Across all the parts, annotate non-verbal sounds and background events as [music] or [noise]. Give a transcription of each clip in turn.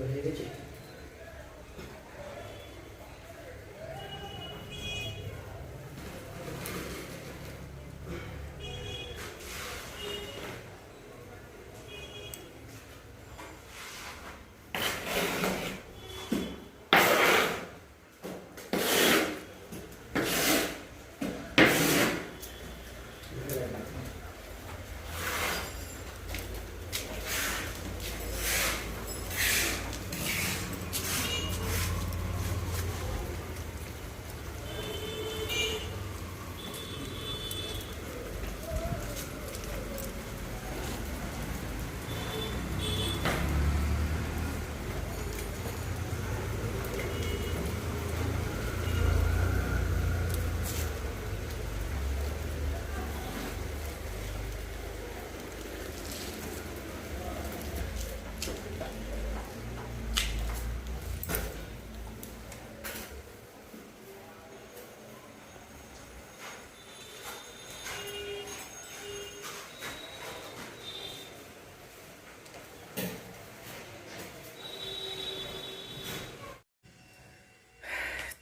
হয়ে গেছে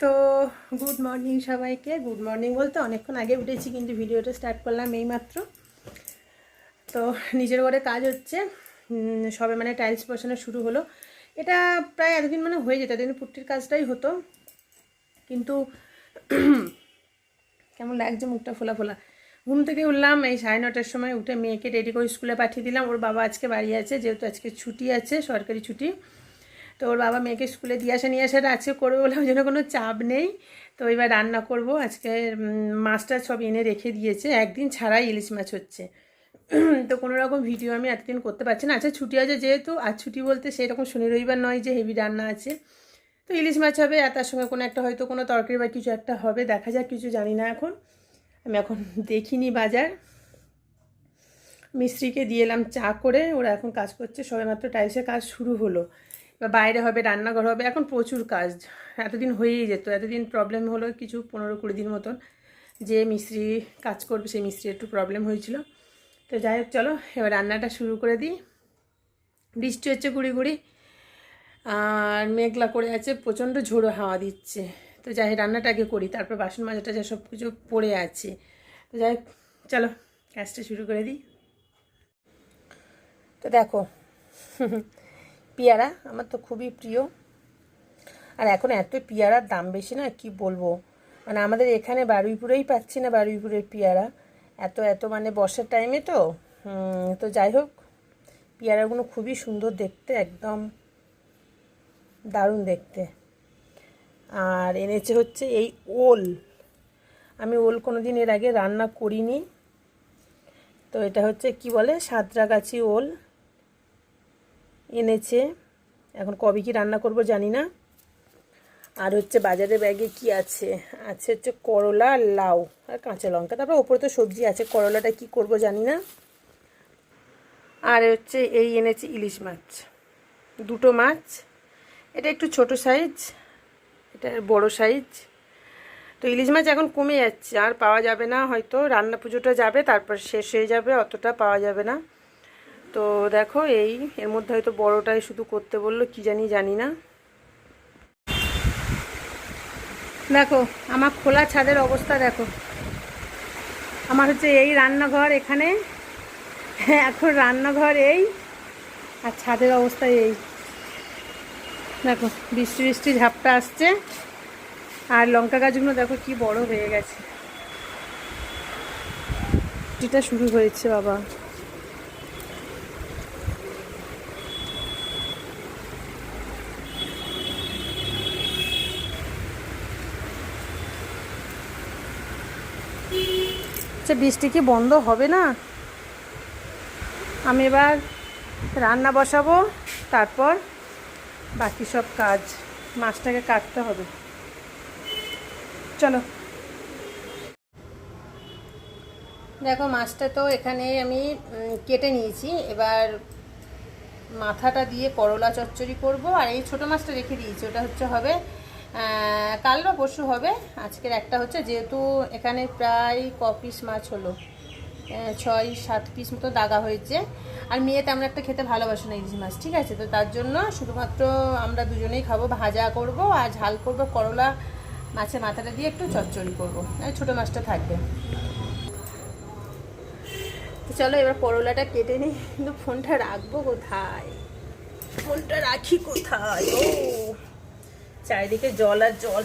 তো গুড মর্নিং সবাইকে। গুড মর্নিং বলতে অনেকক্ষণ আগে উঠেছি, কিন্তু ভিডিওটা স্টার্ট করলাম এইমাত্র। তো নিজের ঘরে কাজ হচ্ছে সবে মানে টাইলস বসানো শুরু হলো। এটা প্রায় এতদিন মানে হয়ে যেত, এতদিন পুট্টির কাজটাই হতো। কিন্তু [clears throat] কেমন লাগছে মুখটা ফোলা ফোলা। ঘুম থেকে উঠলাম, এই সাড়ে নটার সময় উঠে মেয়েকে রেডি করে স্কুলে পাঠিয়ে দিলাম। ওর বাবা আজকে বাড়ি আছে, যেহেতু আজকে ছুটি আছে, সরকারি ছুটি। তো ওর বাবা মেয়েকে স্কুলে দিয়ে আসা, নিয়ে আসাটা আজকে করবে বলে ওই জন্য কোনো চাপ নেই। তো এবার রান্না করব। আজকে মাছটা সব এনে রেখে দিয়েছে। একদিন ছাড়াই ইলিশ মাছ হচ্ছে। [clears throat] তো কোনো রকম ভিডিও আমি এতদিন করতে পারছি না। আচ্ছা ছুটি আছে যেহেতু, আর ছুটি বলতে সেরকম শনি, রবিবার নয় যে হেভি রান্না আছে। তো ইলিশ মাছ হবে, আর তার সঙ্গে কোনো একটা হয়তো কোনো তরকারি বা কিছু একটা হবে, দেখা যাক, কিছু জানি না এখন। আমি এখন দেখিনি বাজার। মিস্ত্রিকে দিয়ে এলাম চা করে, ওরা এখন কাজ করছে। সবেমাত্র টাইলসের কাজ শুরু হলো। এবার বাইরে হবে রান্নাঘর হবে এখন প্রচুর কাজ। এতদিন হয়েই যেত এতদিন প্রবলেম হলো কিছু পনেরো কুড়ি দিন মতন। যে মিস্ত্রি কাজ করবে সেই মিস্ত্রি একটু প্রবলেম হয়েছিল। তো যাই হোক চলো এবার রান্নাটা শুরু করে দিই। বৃষ্টি হচ্ছে গুড়ি গুড়ি আর মেঘলা করে আছে প্রচণ্ড ঝোড়ো হাওয়া দিচ্ছে। তো যাই হোক, রান্নাটা আগে করি তারপর বাসন মাজাটা যা সব কিছু পড়ে আছে। তো যাই হোক, চলো কাজটা শুরু করে দিই। তো দেখো পেয়ারা আমার তো খুবই প্রিয়। আর এখন এত পেয়ারার দাম বেশি না, কি বলব? মানে আমাদের এখানে বারুইপুরেই পাচ্ছি না বারুইপুরের পেয়ারা। এত এত মানে বর্ষার টাইমে তো? তো যাই হোক, পেয়ারাগুলো খুবই সুন্দর দেখতে, একদম দারুণ দেখতে। আর এনেছে হচ্ছে এই ওল। আমি ওল কোনো দিন এর আগে রান্না করিনি। তো এটা হচ্ছে কি বলে? সাঁতরাগাছি ওল। এনেছে। এখন কবে কি রান্না করব জানি না। আর হচ্ছে বাজারে ব্যাগে কি আছে? আছে হচ্ছে করলা, লাউ আর কাঁচা লঙ্কা। তারপর ওপরে তো সবজি আছে, করলাটা কি করব জানি না। আর হচ্ছে এই এনেছে ইলিশ মাছ, দুটো মাছ। এটা একটু ছোট সাইজ এটা বড় সাইজ তো ইলিশ মাছ এখন কমে যাচ্ছে, আর পাওয়া যাবে না হয়তো। রান্না পুজোটা যাবে, তারপর শেষ হয়ে যাবে, অতটা পাওয়া যাবে না। তো দেখো এই, এর মধ্যে হয়তো বড়টাই শুধু করতে বলল, কি জানি জানি না। দেখো, আমার খোলা ছাদের অবস্থা দেখো। আমার হচ্ছে এই রান্নাঘর এখানে, এখন রান্নাঘর এই, আর ছাদের অবস্থা এই। দেখো, বৃষ্টি বৃষ্টি ঝাপটা আসছে, আর লঙ্কা গাছগুলো দেখো কি বড় হয়ে গেছে। বৃষ্টিটা শুরু হয়েছে, বাবা। আচ্ছা বৃষ্টি কি বন্ধ হবে না? আমি এবার রান্না বসাবো, তারপর বাকি সব কাজ, মাছটাকে কাটতে হবে। চলো। দেখো, মাছটা তো এখানে আমি কেটে নিয়েছি। এবার মাথাটা দিয়ে করলা চচ্চড়ি করব, আর এই ছোটো মাছটা রেখে দিয়েছি। ওটা হচ্ছে হবে কাল বা পরশু হবে। আজকের একটা হচ্ছে, যেহেতু এখানে প্রায় ক পিস মাছ হলো। ছয়, সাত পিস মতো দাগা হয়েছে। আর মেয়ে তেমন একটা খেতে ভালোবাসে না ইলিশ মাছ, ঠিক আছে? তো তার জন্য শুধুমাত্র আমরা দুজনেই খাব, ভাজা করব আর ঝাল করব, করলা মাছের মাথাটা দিয়ে একটু চচ্চড়ি করব। ছোটো মাছটা থাকবে। তো চলো এবার করলাটা কেটে নিই। কিন্তু ফোনটা রাখব কোথায়? ফোনটা রাখি কোথায়? ও। চারিদিকে জল আর জল।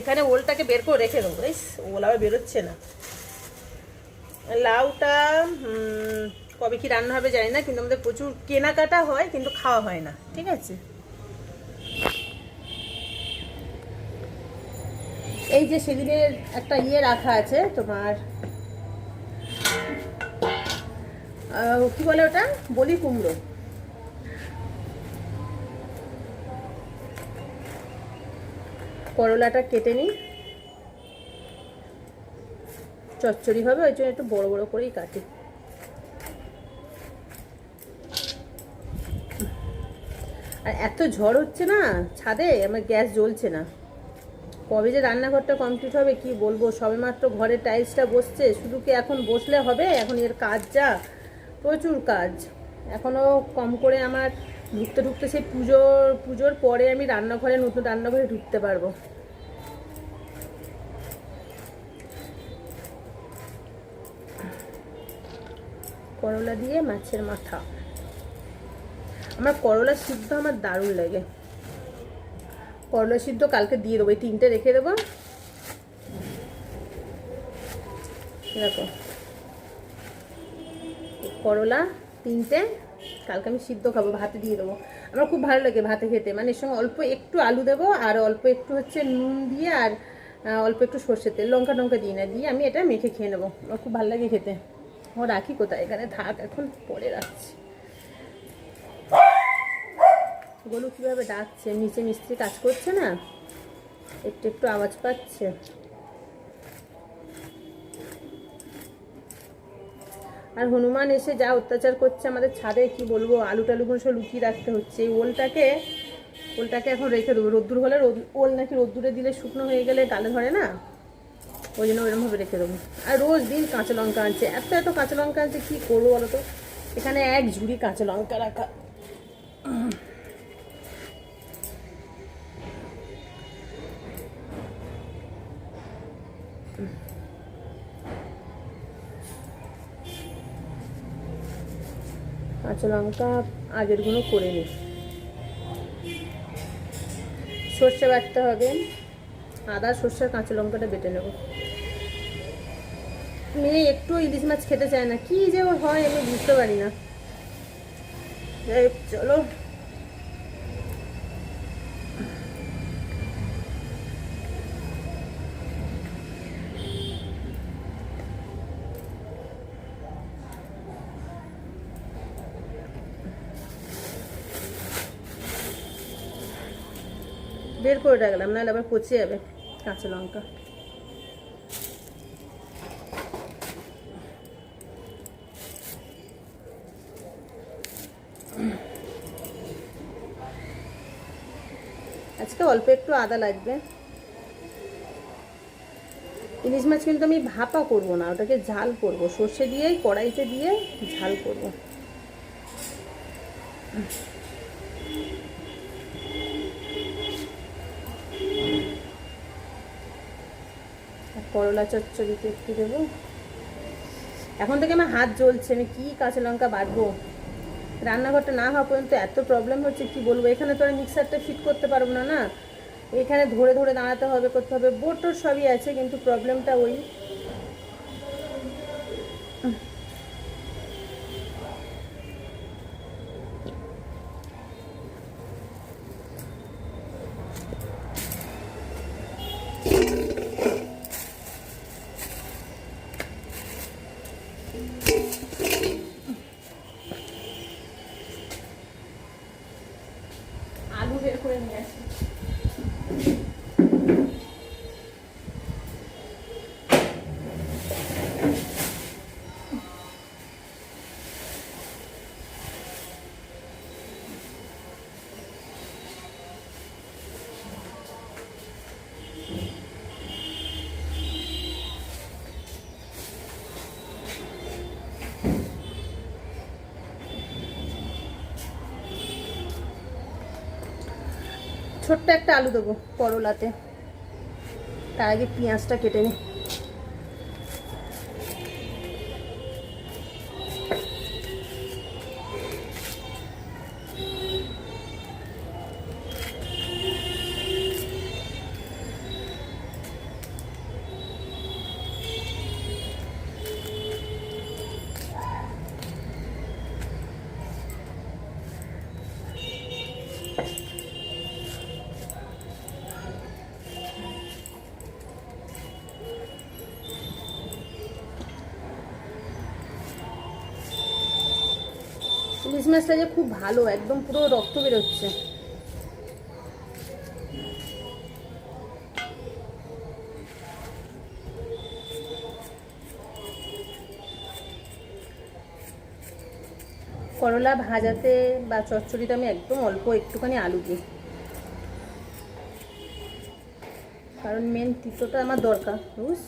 এখানে ওলটাকে বের করে রেখে দেবো। বেশ ওল আবার বেরোচ্ছে না। লাউটা কবে কি রান্না হবে জানি না, কিন্তু আমাদের প্রচুর কেনাকাটা হয়, কিন্তু খাওয়া হয় না। ঠিক আছে? এই যে সেদিনের একটা ইয়ে রাখা আছে তোমার কি বলে ওটা? বলি কুমড়ো। করলাটা কেটে নিই। চচ্চড়ি হবে, ওই জন্য একটু বড় বড় করেই কাটি। আর এত ঝড় হচ্ছে না, ছাদে আমার গ্যাস জ্বলছে না। কবে যে রান্নাঘরটা কমপ্লিট হবে, কি বলব? সবেমাত্র ঘরের টাইলসটা বসছে, শুধু কি এখন বসলে হবে? এখন এর কাজ যা, প্রচুর কাজ। এখনও কম করে আমার ঢুকতে ঢুকতে সেই পুজোর পুজোর পরে আমি রান্নাঘরে, নতুন রান্নাঘরে ঢুকতে পারব। করলা দিয়ে মাছের মাথা। আমার করলা সিদ্ধ আমার দারুণ লাগে। করলা সিদ্ধ কালকে দিয়ে দেবো, এই তিনটে রেখে দেবো। দেখো। করলা, তিনটে। কালকে আমি সিদ্ধ খাব, ভাতে দিয়ে দেবো। আমার খুব ভালো লাগে ভাতে খেতে। মানে এর সঙ্গে অল্প একটু আলু দেবো আর অল্প একটু হচ্ছে নুন দিয়ে আর অল্প একটু সর্ষের তেল, লঙ্কা টঙ্কা দিই না, দিয়ে আমি এটা মেখে খেয়ে নেব। আমার খুব ভালো লাগে খেতে। ও, রাখি কোথায়? এখানে থাক, এখন পরে রাখছি। গোলু কীভাবে ডাকছে? নিচে মিস্ত্রি কাজ করছে না? একটু একটু আওয়াজ পাচ্ছে। আর হনুমান এসে যা অত্যাচার করছে আমাদের ছাদে, কি বলব? আলু টালুগুলো সব লুকিয়ে রাখতে হচ্ছে। এই ওলটাকে ওলটাকে এখন রেখে দেবো। রোদ্দুর হলে ওল নাকি রোদ্দুরে দিলে শুকনো হয়ে গেলে গালে ধরে না? ওই জন্য ওইরকমভাবে রেখে দেবো। আর রোজ দিন কাঁচা লঙ্কা আনছে। এত এত কাঁচা লঙ্কা আনছে, কী করব বলো তো? এখানে এক ঝুড়ি কাঁচা লঙ্কা রাখা। কাঁচা লঙ্কা আগের আগেরগুলো করে নিই। সর্ষে বাটতে হবে। আদা, সর্ষে, কাঁচা লঙ্কাটা বেটে নেব। মেয়ে একটু ইলিশ মাছ খেতে চায় না। কি যে হয় আমি বুঝতে পারি না। চলো বের করে রাখলাম, নাহলে আবার পচে যাবে কাঁচা লঙ্কা। আজকে অল্প একটু আদা লাগবে। ইলিশ মাছ কিন্তু আমি ভাপা করব না, ওটাকে ঝাল করব। সর্ষে দিয়ে কড়াইতে দিয়ে ঝাল করব। করলা চচ্চড়িতে একটু দেবো। এখন থেকে আমার হাত জ্বলছে, আমি কী কাঁচা লঙ্কা বাঁধবো রান্নাঘরটা না হওয়া পর্যন্ত এত প্রবলেম হচ্ছে, কি বলব? এখানে তো আর মিক্সারটা ফিট করতে পারব না না? এখানে ধরে ধরে দাঁড়াতে হবে, করতে হবে বোটোর সবই আছে, কিন্তু প্রবলেমটা ওই। ছোট্ট একটা আলু দেবো করলাতে। তার আগে পেঁয়াজটা কেটে নিই মাছটা যে খুব ভালো, একদম পুরো রক্ত বেরোচ্ছে। করলা ভাজাতে বা চচ্চড়িতে আমি একদম অল্প, একটুখানি আলু দিই। কারণ মেন তিতোটা আমার দরকার, বুঝ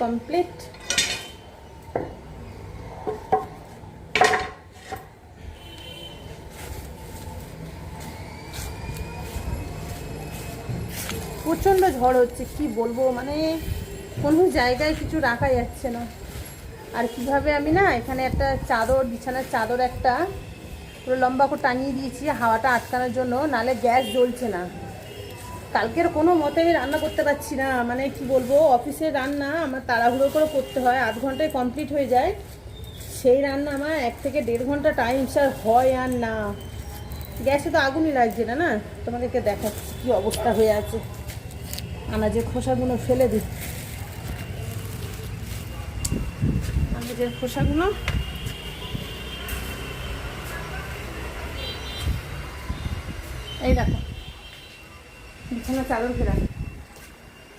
কমপ্লিট প্রচণ্ড ঝড় হচ্ছে, কি বলব? মানে কোনো জায়গায় কিছু রাখা যাচ্ছে না। আর কীভাবে আমি না, এখানে একটা চাদর, বিছানার চাদর একটা, পুরো লম্বা করে টাঙিয়ে দিয়েছি, হাওয়াটা আটকানোর জন্য, নালে গ্যাস জ্বলছে না। কালকের কোনো মতে আমি রান্না করতে পারছি না মানে কি বলব, অফিসের রান্না আমার তাড়াহুড়ো করে করতে হয়, আধ ঘন্টায় কমপ্লিট হয়ে যায়। সেই রান্না আমার এক থেকে দেড় ঘণ্টা টাইম স্যার হয় আর না। গ্যাসে তো আগুনই লাগছে না না? তোমাদেরকে দেখাচ্ছি কী অবস্থা হয়ে আছে। আনাজের খোসাগুলো ফেলে দিই। খোসাগুলো এই দেখো বিছানা চাদর ফেরা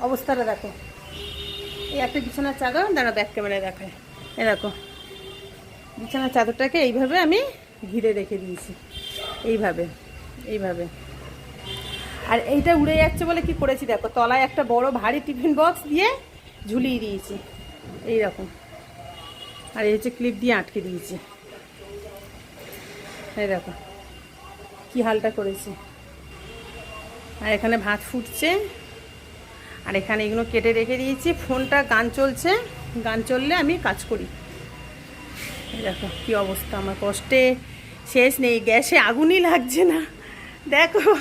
অবস্থাটা দেখো। এই একটা বিছানার চাদর দাঁড়া ব্যাক ক্যামেরায় দেখায়। এ দেখো, বিছানার চাদরটাকে এইভাবে আমি ঘিরে রেখে দিয়েছি। এইভাবে এইভাবে। আর এইটা উড়ে যাচ্ছে বলে কি করেছি দেখো, তলায় একটা বড় ভারী টিফিন বক্স দিয়ে ঝুলিয়ে দিয়েছি। এই রকম আর এই হচ্ছে ক্লিপ দিয়ে আটকে দিয়েছি। এই দেখো, কি হালটা করেছি। আর এখানে ভাত ফুটছে। আর এখানে এগুলো কেটে রেখে দিয়েছি। ফোনটা গান চলছে। গান চললে আমি কাজ করি। এই দেখো, কী অবস্থা। আমার কষ্টে শেষ নেই। গ্যাসে আগুনই লাগছে না। দেখো।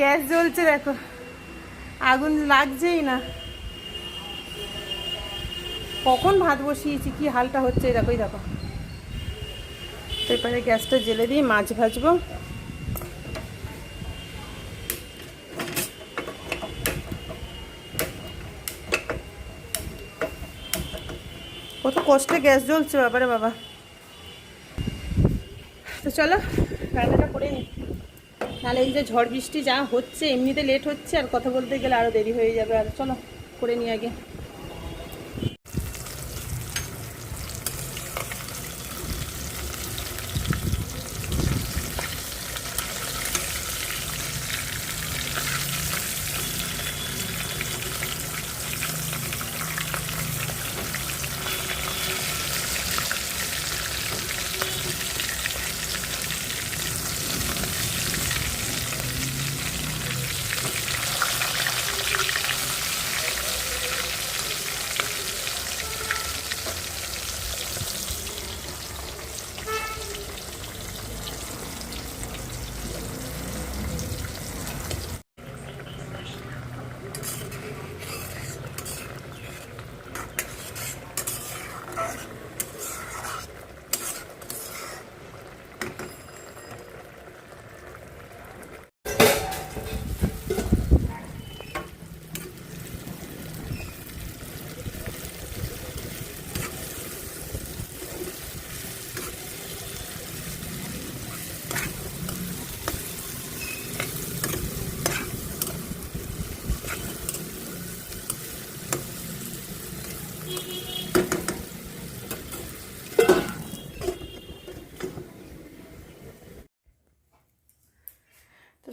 গ্যাস জ্বলছে, দেখো। আগুন লাগছেই না। কখন ভাত বসিয়েছি, কি হালটা হচ্ছে, এই দেখো। এবারে গ্যাসটা জেলে দিয়ে মাছ ভাজবো। কত কষ্টে গ্যাস জ্বলছে, বাবারে বাবা। তো চলো, রান্নাটা করে নি নাহলে এই যে ঝড় বৃষ্টি যা হচ্ছে, এমনিতে লেট হচ্ছে, আর কথা বলতে গেলে আরও দেরি হয়ে যাবে। আর চলো, করে নিয়ে আগে।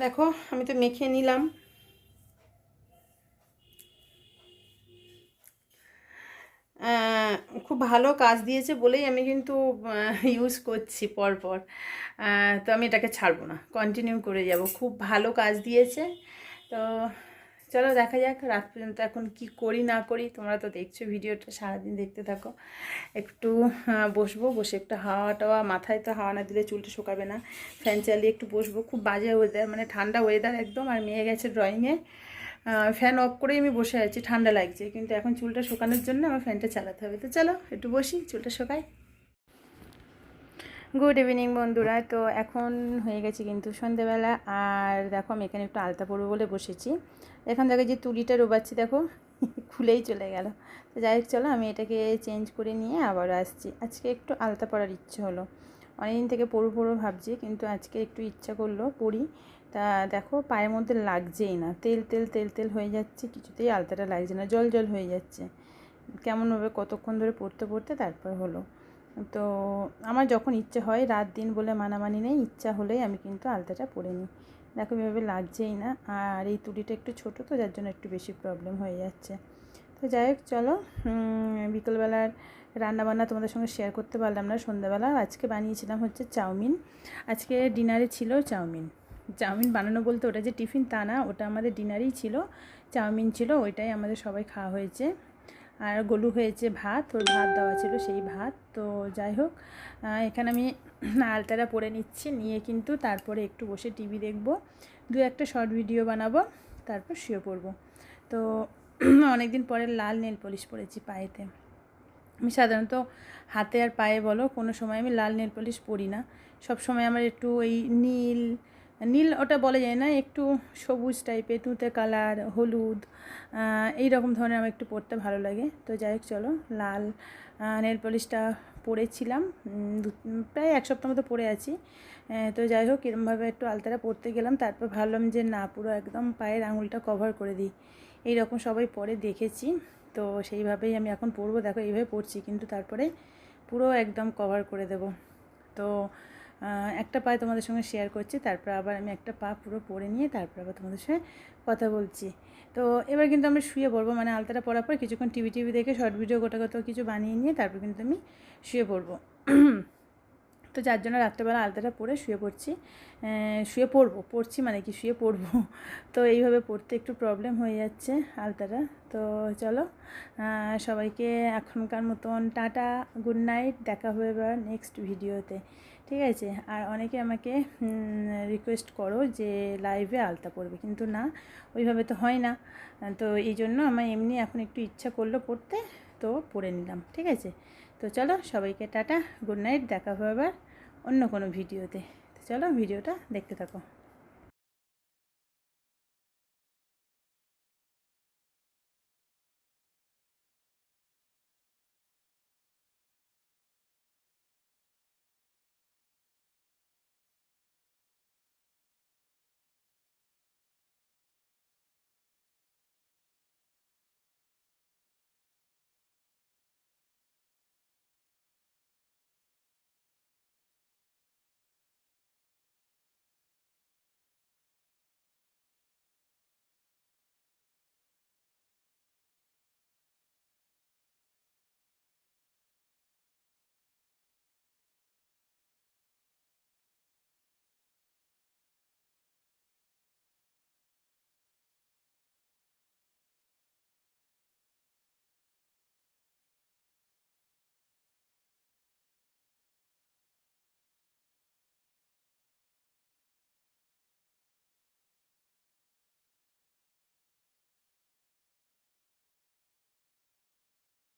দেখো, আমি তো মেখে নিলাম। খুব ভালো কাজ দিয়েছে বলেই আমি কিন্তু ইউজ করছি পরপর। তো আমি এটাকে ছাড়বো না কন্টিনিউ করে যাব। খুব ভালো কাজ দিয়েছে। তো চলো দেখা যাক, রাত পর্যন্ত এখন কি করি, না করি। তোমরা তো দেখছ ভিডিওটা, সারাদিন দেখতে থাকো। একটু বসবো, বসে একটু হাওয়া টাওয়া, মাথায় তো হাওয়া না দিলে চুলটা শুকাবে না। ফ্যান চালিয়ে একটু বসবো, খুব বাজে ওয়েদার মানে ঠান্ডা ওয়েদার একদম, আর মেয়ে গেছে ড্রয়িংয়ে ফ্যান অফ করেই আমি বসে আছি, ঠান্ডা লাগছে, কিন্তু এখন চুলটা শুকানোর জন্য আমার ফ্যানটা চালাতে হবে। তো চলো, একটু বসি, চুলটা শুকাই। গুড ইভিনিং বন্ধুরা। তো এখন হয়ে গেছে কিন্তু সন্ধেবেলা। আর দেখো, আমি এখানে একটু আলতা পরবো বলে বসেছি। এখন থেকে যে তুলিটা রোবাচ্ছি, দেখো, খুলেই চলে গেল। তো যাই হোক, চলো, আমি এটাকে চেঞ্জ করে নিয়ে আবার আসছি। আজকে একটু আলতা পরার ইচ্ছে হলো। অনেকদিন থেকে পড়ু পড়ু ভাবছি, কিন্তু আজকে একটু ইচ্ছা করল পড়ি তা দেখো, পায়ের মধ্যে লাগছেই না। তেল তেল তেল তেল হয়ে যাচ্ছে, কিছুতেই আলতাটা লাগছে না, জল জল হয়ে যাচ্ছে। কেমনভাবে কতক্ষণ ধরে পড়তে পড়তে তারপর হলো। তো আমার যখন ইচ্ছে হয় রাত দিন বলে মানামানি নেই, ইচ্ছা হলেই আমি কিন্তু আলতাটা পরে নিই। দেখো এভাবে লাগছেই না। আর এই তুলিটা একটু ছোটো তো, যার জন্য একটু বেশি প্রবলেম হয়ে যাচ্ছে। তো যাই হোক, চলো বিকেলবেলার রান্নাবান্না তোমাদের সঙ্গে শেয়ার করতে পারলাম না। সন্ধ্যাবেলা আজকে বানিয়েছিলাম হচ্ছে চাউমিন। আজকে ডিনারে ছিল চাউমিন। চাউমিন বানানো বলতে ওটা যে টিফিন তা না, ওটা আমাদের ডিনারেই ছিল। চাউমিন ছিল, ওইটাই আমাদের সবাই খাওয়া হয়েছে। আর গলু হয়েছে ভাত, ওর ভাত দেওয়া ছিল সেই ভাত। তো যাই হোক এখানে আমি [clears throat] আলতারা পরে নিচ্ছি, নিয়ে কিন্তু তারপরে একটু বসে টিভি দেখব। দু একটা শর্ট ভিডিও বানাবো, তারপর শুয়ে পড়ব। তো [clears throat] অনেক দিন পরে লাল নেল পলিশ পরেছি পায়েতে। আমি সাধারণত হাতে আর পায়ে বলো, কোনো সময় আমি লাল নেল পলিশ পরি না। সব সময় আমার একটু ওই নীল নীল ওটা বলা যায় না, একটু সবুজ টাইপের তুঁতে কালার হলুদ এই রকম ধরনের আমার একটু পরতে ভালো লাগে। তো যাই হোক, চলো, লাল নেল পলিশটা পরেছিলাম প্রায় এক সপ্তাহ মতো পরে আছি। তো যাই হোক এরমভাবে একটু আলতারা পরতে গেলাম, তারপর ভাবলাম যে না, পুরো একদম পায়ের আঙুলটা কভার করে দিই। এই রকম সবাই পরে দেখেছি, তো সেইভাবেই আমি এখন পরবো। দেখো, এইভাবে পরছি, কিন্তু তারপরে পুরো একদম কভার করে দেব। তো একটা পায়ে তোমাদের সঙ্গে শেয়ার করছি, তারপর আবার আমি একটা পা পুরো পরে নিয়ে তারপর আবার তোমাদের সঙ্গে কথা বলছি। তো এবার কিন্তু আমরা শুয়ে পড়ব মানে আলতাটা পরার পর কিছুক্ষণ টিভি টিভি দেখে শর্ট ভিডিও গোটা গোটা কিছু বানিয়ে নিয়ে তারপর কিন্তু আমি শুয়ে পড়ব। [clears throat] তো যার জন্য রাত্রেবেলা আলতাটা পরে শুয়ে পড়ছি শুয়ে পড়ব, পড়ছি মানে কি শুয়ে পড়ব। [laughs] তো এইভাবে পড়তে একটু প্রবলেম হয়ে যাচ্ছে আলতাটা তো চলো সবাইকে এখনকার মতন টাটা গুড নাইট দেখা হবে এবার নেক্সট ভিডিওতে ঠিক আছে? আর অনেকে আমাকে রিকোয়েস্ট করো যে লাইভে আলতা পড়বে কিন্তু না, ওইভাবে তো হয় না। তো এই জন্য আমার এমনি এখন একটু ইচ্ছা করল পড়তে, তো পড়ে নিলাম, ঠিক আছে? তো চলো, সবাইকে টাটা গুড নাইট দেখা হবে আবার অন্য কোনো ভিডিওতে তো। চলো ভিডিওটা দেখতে থাকো।